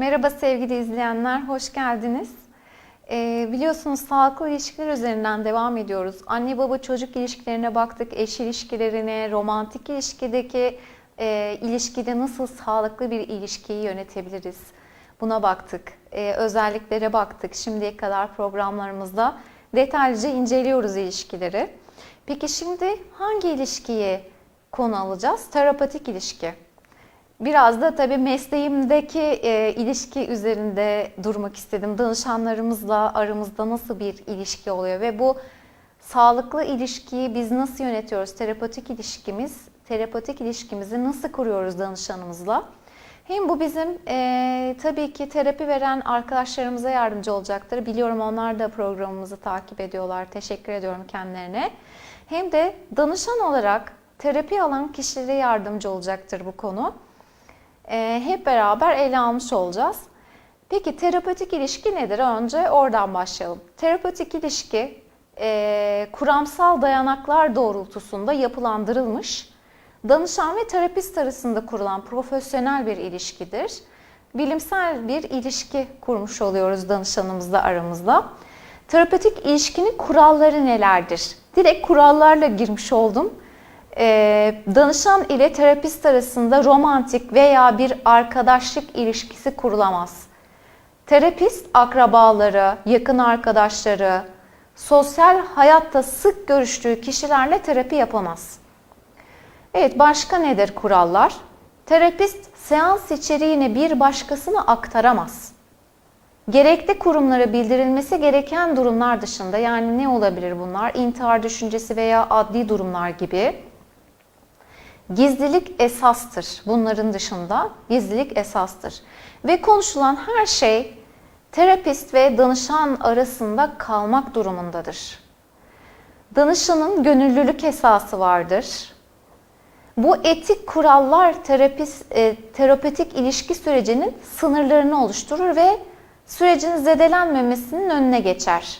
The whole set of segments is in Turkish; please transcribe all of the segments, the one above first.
Merhaba sevgili izleyenler, hoş geldiniz. Ee, biliyorsunuz sağlıklı ilişkiler üzerinden devam ediyoruz. Anne baba çocuk ilişkilerine baktık, eş ilişkilerine, romantik ilişkideki e, ilişkide nasıl sağlıklı bir ilişkiyi yönetebiliriz? Buna baktık, Ee, özelliklere baktık. Şimdiye kadar programlarımızda detaylıca inceliyoruz ilişkileri. Peki şimdi hangi ilişkiyi konu alacağız? Terapatik ilişki. Biraz da tabii mesleğimdeki e, ilişki üzerinde durmak istedim. Danışanlarımızla aramızda nasıl bir ilişki oluyor ve bu sağlıklı ilişkiyi biz nasıl yönetiyoruz? Terapatik ilişkimiz, terapatik ilişkimizi nasıl kuruyoruz danışanımızla? Hem bu bizim e, tabii ki terapi veren arkadaşlarımıza yardımcı olacaktır. Biliyorum onlar da programımızı takip ediyorlar. Teşekkür ediyorum kendilerine. Hem de danışan olarak terapi alan kişilere yardımcı olacaktır bu konu. Ee, hep beraber ele almış olacağız. Peki terapatik ilişki nedir? Önce oradan başlayalım. Terapatik ilişki e, kuramsal dayanaklar doğrultusunda yapılandırılmış, danışan ve terapist arasında kurulan profesyonel bir ilişkidir. Bilimsel bir ilişki kurmuş oluyoruz danışanımızla aramızda. Terapatik ilişkinin kuralları nelerdir? Direkt kurallarla girmiş oldum. Ee, danışan ile terapist arasında romantik veya bir arkadaşlık ilişkisi kurulamaz. Terapist akrabaları, yakın arkadaşları, sosyal hayatta sık görüştüğü kişilerle terapi yapamaz. Evet başka nedir kurallar? Terapist seans içeriğini bir başkasına aktaramaz. Gerekli kurumlara bildirilmesi gereken durumlar dışında yani ne olabilir bunlar? İntihar düşüncesi veya adli durumlar gibi Gizlilik esastır. Bunların dışında gizlilik esastır. Ve konuşulan her şey terapist ve danışan arasında kalmak durumundadır. Danışanın gönüllülük esası vardır. Bu etik kurallar terapist, e, terapetik ilişki sürecinin sınırlarını oluşturur ve sürecin zedelenmemesinin önüne geçer.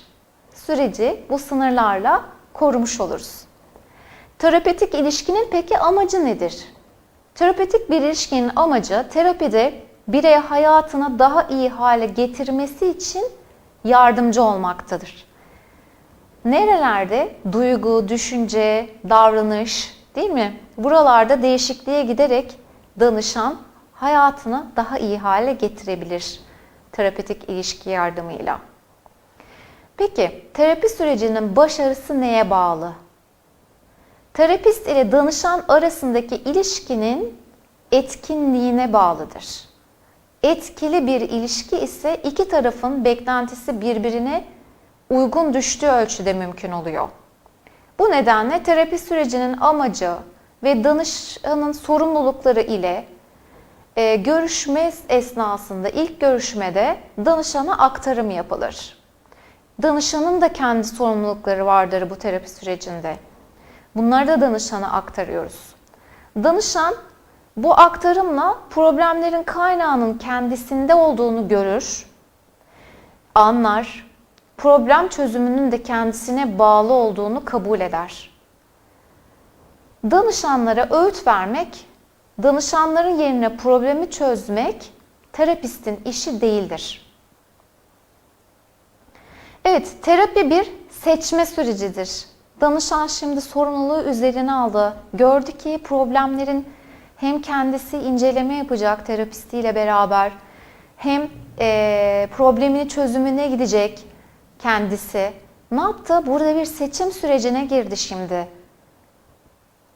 Süreci bu sınırlarla korumuş oluruz. Terapetik ilişkinin peki amacı nedir? Terapetik bir ilişkinin amacı terapide birey hayatını daha iyi hale getirmesi için yardımcı olmaktadır. Nerelerde duygu, düşünce, davranış değil mi? Buralarda değişikliğe giderek danışan hayatını daha iyi hale getirebilir terapetik ilişki yardımıyla. Peki terapi sürecinin başarısı neye bağlı? Terapist ile danışan arasındaki ilişkinin etkinliğine bağlıdır. Etkili bir ilişki ise iki tarafın beklentisi birbirine uygun düştüğü ölçüde mümkün oluyor. Bu nedenle terapi sürecinin amacı ve danışanın sorumlulukları ile e, görüşme esnasında ilk görüşmede danışana aktarım yapılır. Danışanın da kendi sorumlulukları vardır bu terapi sürecinde. Bunları da danışana aktarıyoruz. Danışan bu aktarımla problemlerin kaynağının kendisinde olduğunu görür, anlar, problem çözümünün de kendisine bağlı olduğunu kabul eder. Danışanlara öğüt vermek, danışanların yerine problemi çözmek terapistin işi değildir. Evet, terapi bir seçme sürecidir. Danışan şimdi sorumluluğu üzerine aldı. Gördü ki problemlerin hem kendisi inceleme yapacak terapistiyle beraber hem e, problemini çözümüne gidecek kendisi. Ne yaptı? Burada bir seçim sürecine girdi şimdi.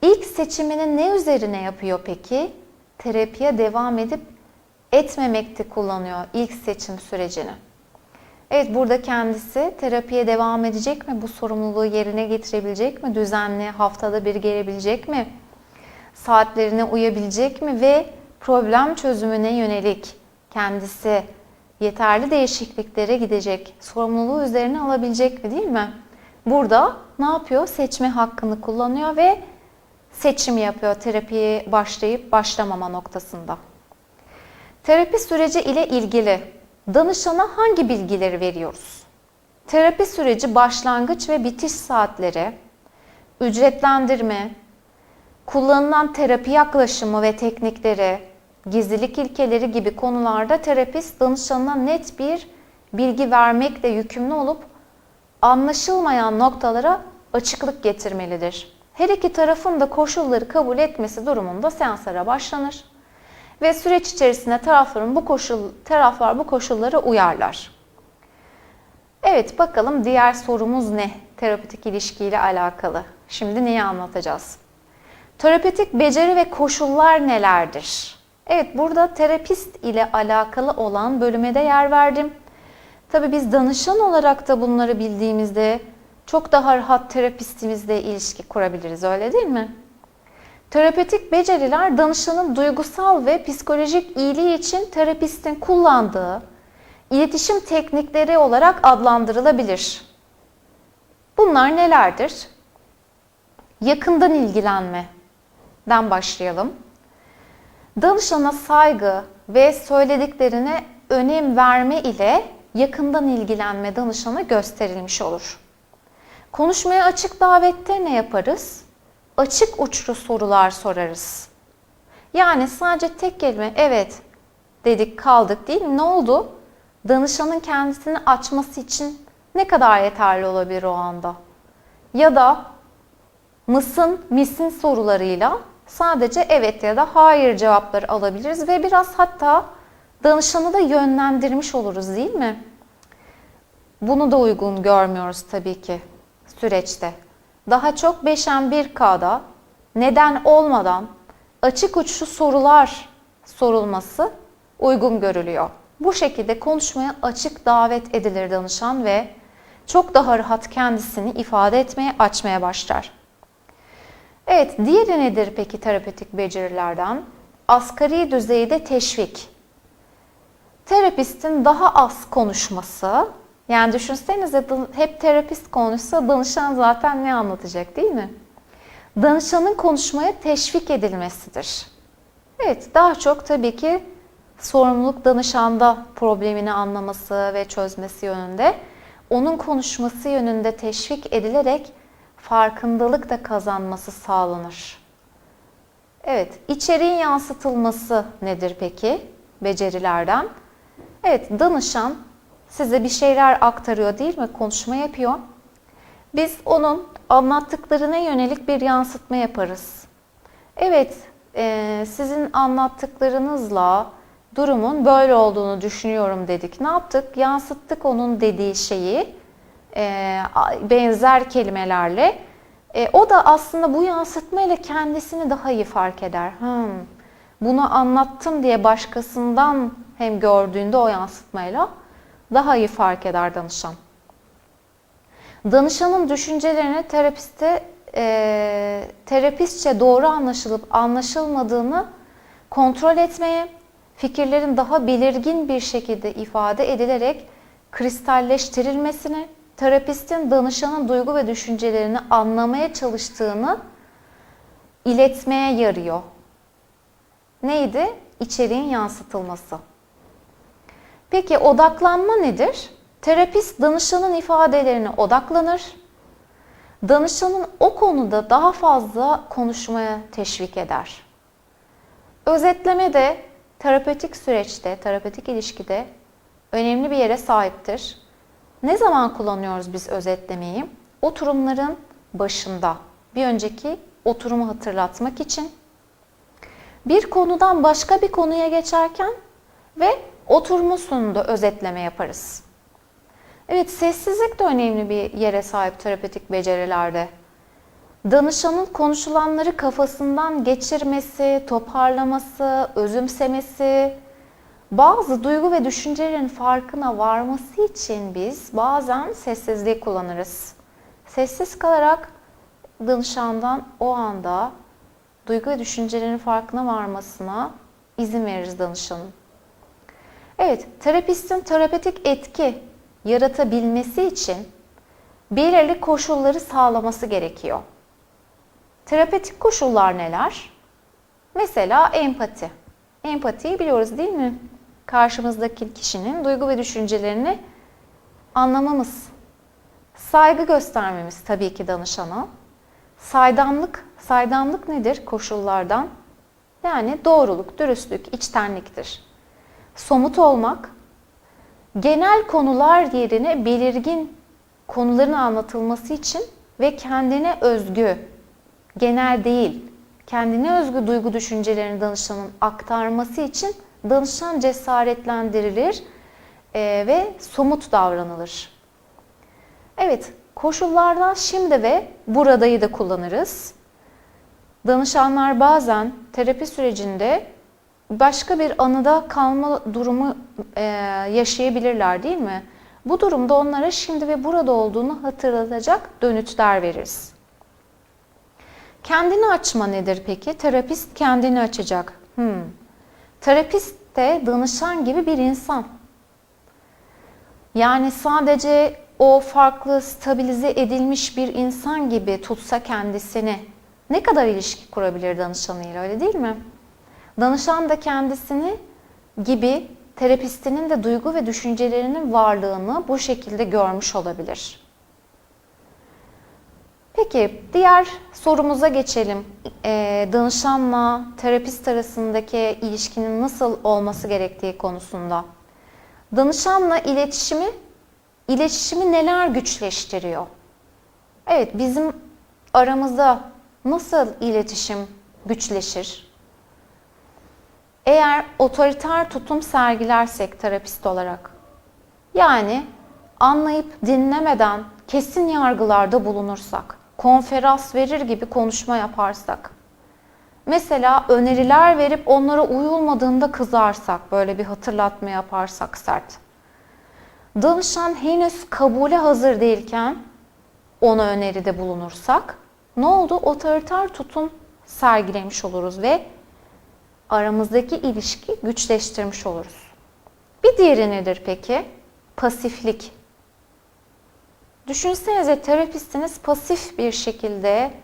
İlk seçimini ne üzerine yapıyor peki? Terapiye devam edip etmemekte kullanıyor ilk seçim sürecini. Evet burada kendisi terapiye devam edecek mi? Bu sorumluluğu yerine getirebilecek mi? Düzenli haftada bir gelebilecek mi? Saatlerine uyabilecek mi? Ve problem çözümüne yönelik kendisi yeterli değişikliklere gidecek, sorumluluğu üzerine alabilecek mi değil mi? Burada ne yapıyor? Seçme hakkını kullanıyor ve seçim yapıyor terapiye başlayıp başlamama noktasında. Terapi süreci ile ilgili Danışana hangi bilgileri veriyoruz? Terapi süreci başlangıç ve bitiş saatleri, ücretlendirme, kullanılan terapi yaklaşımı ve teknikleri, gizlilik ilkeleri gibi konularda terapist danışanına net bir bilgi vermekle yükümlü olup anlaşılmayan noktalara açıklık getirmelidir. Her iki tarafın da koşulları kabul etmesi durumunda seanslara başlanır ve süreç içerisinde tarafların bu koşul taraflar bu koşullara uyarlar. Evet bakalım diğer sorumuz ne? Terapötik ilişkiyle alakalı. Şimdi neyi anlatacağız? Terapötik beceri ve koşullar nelerdir? Evet burada terapist ile alakalı olan bölüme de yer verdim. Tabii biz danışan olarak da bunları bildiğimizde çok daha rahat terapistimizle ilişki kurabiliriz öyle değil mi? Terapötik beceriler danışanın duygusal ve psikolojik iyiliği için terapistin kullandığı iletişim teknikleri olarak adlandırılabilir. Bunlar nelerdir? Yakından ilgilenmeden başlayalım. Danışana saygı ve söylediklerine önem verme ile yakından ilgilenme danışana gösterilmiş olur. Konuşmaya açık davette ne yaparız? Açık uçlu sorular sorarız. Yani sadece tek kelime evet dedik kaldık değil mi? Ne oldu? Danışanın kendisini açması için ne kadar yeterli olabilir o anda? Ya da mısın, misin sorularıyla sadece evet ya da hayır cevapları alabiliriz ve biraz hatta danışanı da yönlendirmiş oluruz değil mi? Bunu da uygun görmüyoruz tabii ki süreçte. Daha çok 5M1K'da neden olmadan açık uçlu sorular sorulması uygun görülüyor. Bu şekilde konuşmaya açık davet edilir danışan ve çok daha rahat kendisini ifade etmeye, açmaya başlar. Evet, diğeri nedir peki terapötik becerilerden? Asgari düzeyde teşvik. Terapistin daha az konuşması, yani düşünsenize hep terapist konuşsa danışan zaten ne anlatacak değil mi? Danışanın konuşmaya teşvik edilmesidir. Evet, daha çok tabii ki sorumluluk danışanda problemini anlaması ve çözmesi yönünde, onun konuşması yönünde teşvik edilerek farkındalık da kazanması sağlanır. Evet, içeriğin yansıtılması nedir peki becerilerden? Evet, danışan size bir şeyler aktarıyor değil mi? Konuşma yapıyor. Biz onun anlattıklarına yönelik bir yansıtma yaparız. Evet, e, sizin anlattıklarınızla durumun böyle olduğunu düşünüyorum dedik. Ne yaptık? Yansıttık onun dediği şeyi e, benzer kelimelerle. E, o da aslında bu yansıtmayla kendisini daha iyi fark eder. Hmm, bunu anlattım diye başkasından hem gördüğünde o yansıtmayla daha iyi fark eder danışan. Danışanın düşüncelerini terapiste e, terapistçe doğru anlaşılıp anlaşılmadığını kontrol etmeye, fikirlerin daha belirgin bir şekilde ifade edilerek kristalleştirilmesini, terapistin danışanın duygu ve düşüncelerini anlamaya çalıştığını iletmeye yarıyor. Neydi? İçeriğin yansıtılması. Peki odaklanma nedir? Terapist danışanın ifadelerine odaklanır. Danışanın o konuda daha fazla konuşmaya teşvik eder. Özetleme de terapötik süreçte, terapötik ilişkide önemli bir yere sahiptir. Ne zaman kullanıyoruz biz özetlemeyi? Oturumların başında, bir önceki oturumu hatırlatmak için, bir konudan başka bir konuya geçerken ve oturumun sonunda özetleme yaparız. Evet, sessizlik de önemli bir yere sahip terapötik becerilerde. Danışanın konuşulanları kafasından geçirmesi, toparlaması, özümsemesi, bazı duygu ve düşüncelerin farkına varması için biz bazen sessizliği kullanırız. Sessiz kalarak danışandan o anda duygu ve düşüncelerin farkına varmasına izin veririz danışanın. Evet, terapistin terapötik etki yaratabilmesi için belirli koşulları sağlaması gerekiyor. Terapötik koşullar neler? Mesela empati. Empatiyi biliyoruz değil mi? Karşımızdaki kişinin duygu ve düşüncelerini anlamamız. Saygı göstermemiz tabii ki danışana. Saydamlık, saydamlık nedir koşullardan? Yani doğruluk, dürüstlük, içtenliktir. Somut olmak, genel konular yerine belirgin konuların anlatılması için ve kendine özgü, genel değil, kendine özgü duygu düşüncelerini danışanın aktarması için danışan cesaretlendirilir eee, ve somut davranılır. Evet, koşullardan şimdi ve buradayı da kullanırız. Danışanlar bazen terapi sürecinde başka bir anıda kalma durumu e, yaşayabilirler değil mi? Bu durumda onlara şimdi ve burada olduğunu hatırlatacak dönütler veririz. Kendini açma nedir peki? Terapist kendini açacak. Hmm. Terapist de danışan gibi bir insan. Yani sadece o farklı stabilize edilmiş bir insan gibi tutsa kendisini ne kadar ilişki kurabilir danışanıyla öyle değil mi? Danışan da kendisini gibi terapistinin de duygu ve düşüncelerinin varlığını bu şekilde görmüş olabilir. Peki diğer sorumuza geçelim. Ee, danışanla terapist arasındaki ilişkinin nasıl olması gerektiği konusunda. Danışanla iletişimi iletişimi neler güçleştiriyor? Evet bizim aramızda nasıl iletişim güçleşir? Eğer otoriter tutum sergilersek terapist olarak, yani anlayıp dinlemeden kesin yargılarda bulunursak, konferans verir gibi konuşma yaparsak, mesela öneriler verip onlara uyulmadığında kızarsak, böyle bir hatırlatma yaparsak sert, danışan henüz kabule hazır değilken ona öneride bulunursak, ne oldu? Otoriter tutum sergilemiş oluruz ve aramızdaki ilişki güçleştirmiş oluruz. Bir diğeri nedir peki? Pasiflik. Düşünsenize terapistiniz pasif bir şekilde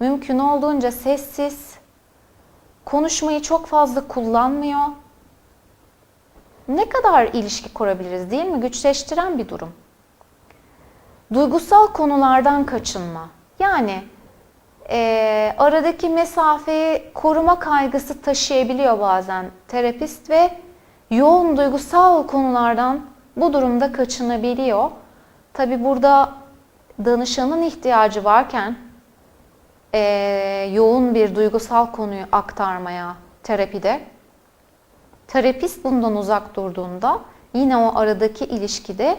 mümkün olduğunca sessiz, konuşmayı çok fazla kullanmıyor. Ne kadar ilişki kurabiliriz değil mi? Güçleştiren bir durum. Duygusal konulardan kaçınma. Yani e, aradaki mesafeyi koruma kaygısı taşıyabiliyor bazen terapist ve yoğun duygusal konulardan bu durumda kaçınabiliyor. Tabi burada danışanın ihtiyacı varken e, yoğun bir duygusal konuyu aktarmaya terapide terapist bundan uzak durduğunda yine o aradaki ilişkide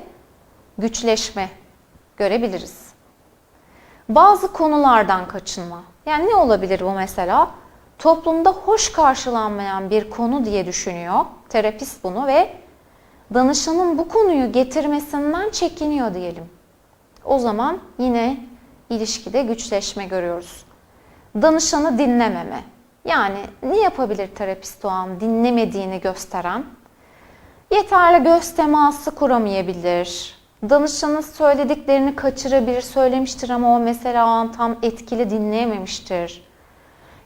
güçleşme görebiliriz. Bazı konulardan kaçınma. Yani ne olabilir bu mesela? Toplumda hoş karşılanmayan bir konu diye düşünüyor terapist bunu ve danışanın bu konuyu getirmesinden çekiniyor diyelim. O zaman yine ilişkide güçleşme görüyoruz. Danışanı dinlememe. Yani ne yapabilir terapist o an dinlemediğini gösteren? Yeterli göz teması kuramayabilir. Danışanın söylediklerini kaçırabilir, söylemiştir ama o mesela o an tam etkili dinleyememiştir.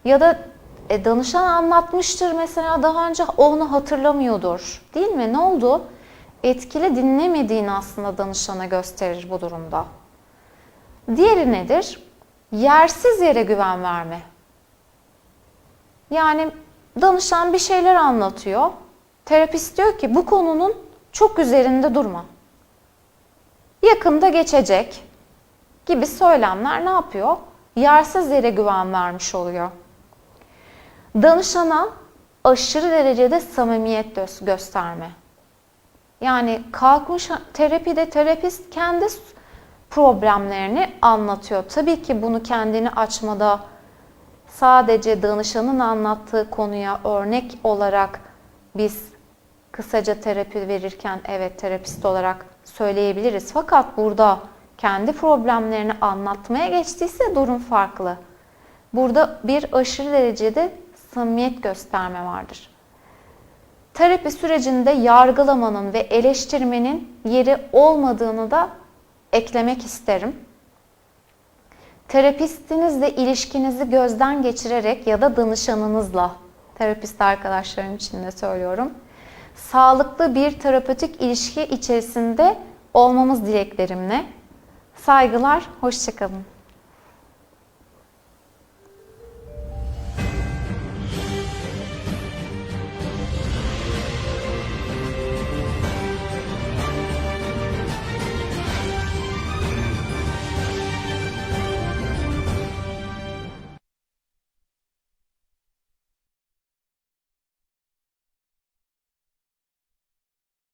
Ya da e, danışan anlatmıştır mesela daha önce onu hatırlamıyordur. Değil mi? Ne oldu? Etkili dinlemediğini aslında danışana gösterir bu durumda. Diğeri nedir? Yersiz yere güven verme. Yani danışan bir şeyler anlatıyor. Terapist diyor ki bu konunun çok üzerinde durma. Yakında geçecek gibi söylemler ne yapıyor? Yersiz yere güven vermiş oluyor. Danışana aşırı derecede samimiyet gösterme. Yani kalkmış terapide terapist kendi problemlerini anlatıyor. Tabii ki bunu kendini açmada sadece danışanın anlattığı konuya örnek olarak biz kısaca terapi verirken evet terapist olarak söyleyebiliriz. Fakat burada kendi problemlerini anlatmaya geçtiyse durum farklı. Burada bir aşırı derecede samimiyet gösterme vardır. Terapi sürecinde yargılamanın ve eleştirmenin yeri olmadığını da eklemek isterim. Terapistinizle ilişkinizi gözden geçirerek ya da danışanınızla, terapist arkadaşlarım için de söylüyorum, sağlıklı bir terapötik ilişki içerisinde olmamız dileklerimle. Saygılar, hoşçakalın.